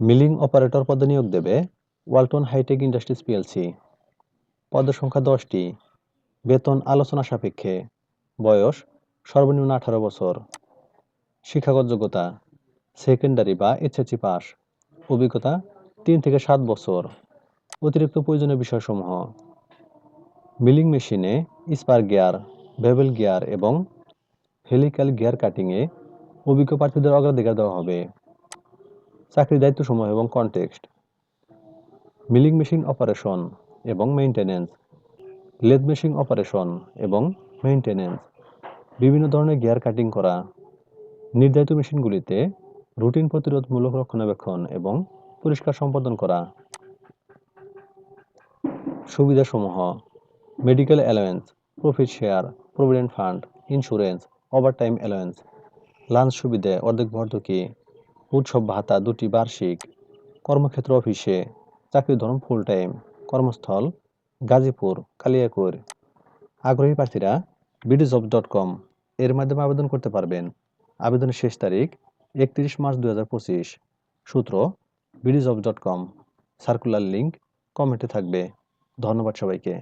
Milling operator পদে নিয়োগ দেবে ওয়ালটন হাইটেক ইন্ডাস্ট্রিজ পিএলসি। পদের সংখ্যা দশটি। বেতন আলোচনা সাপেক্ষে। বয়স সর্বনিম্ন আঠারো বছর। শিক্ষাগত যোগ্যতা সেকেন্ডারি বা এইচএসসি পাস। অভিজ্ঞতা তিন থেকে সাত বছর। অতিরিক্ত প্রয়োজনীয় বিষয়সমূহ। মিলিং মেশিনে স্পার গিয়ার বেবেল গিয়ার এবং হেলিক্যাল গিয়ার কাটিংয়ে অভিজ্ঞ প্রার্থীদের অগ্রাধিকার দেওয়া হবে। চাকরির দায়িত্বসমূহ এবং কনটেক্সট মিলিং মেশিন অপারেশন এবং মেইনটেনেন্স লেদ মেশিন অপারেশন এবং মেইনটেনেন্স বিভিন্ন ধরনের গিয়ার কাটিং করা, নির্ধারিত মেশিনগুলিতে রুটিন প্রতিরোধমূলক রক্ষণাবেক্ষণ এবং পরিষ্কার সম্পাদন করা, সুবিধাসমূহ medical allowance profit share provident fund insurance overtime allowance lunch সুবিধে, অর্ধেক ভর্তুকি উৎসব ভাতা দুটি বার্ষিক। কর্মক্ষেত্র অফিসে চাকরির ধরন ফুল টাইম কর্মস্থল, গাজীপুর, কালিয়াকৈর। আগ্রহী প্রার্থীরা বিডিজব ডট কম এর মাধ্যমে আবেদন করতে পারবেন। আবেদনের শেষ তারিখ একত্রিশ মার্চ দু হাজার পঁচিশ। সূত্র BDJobs dot com circular link কমেন্টে থাকবে। ধন্যবাদ সবাইকে।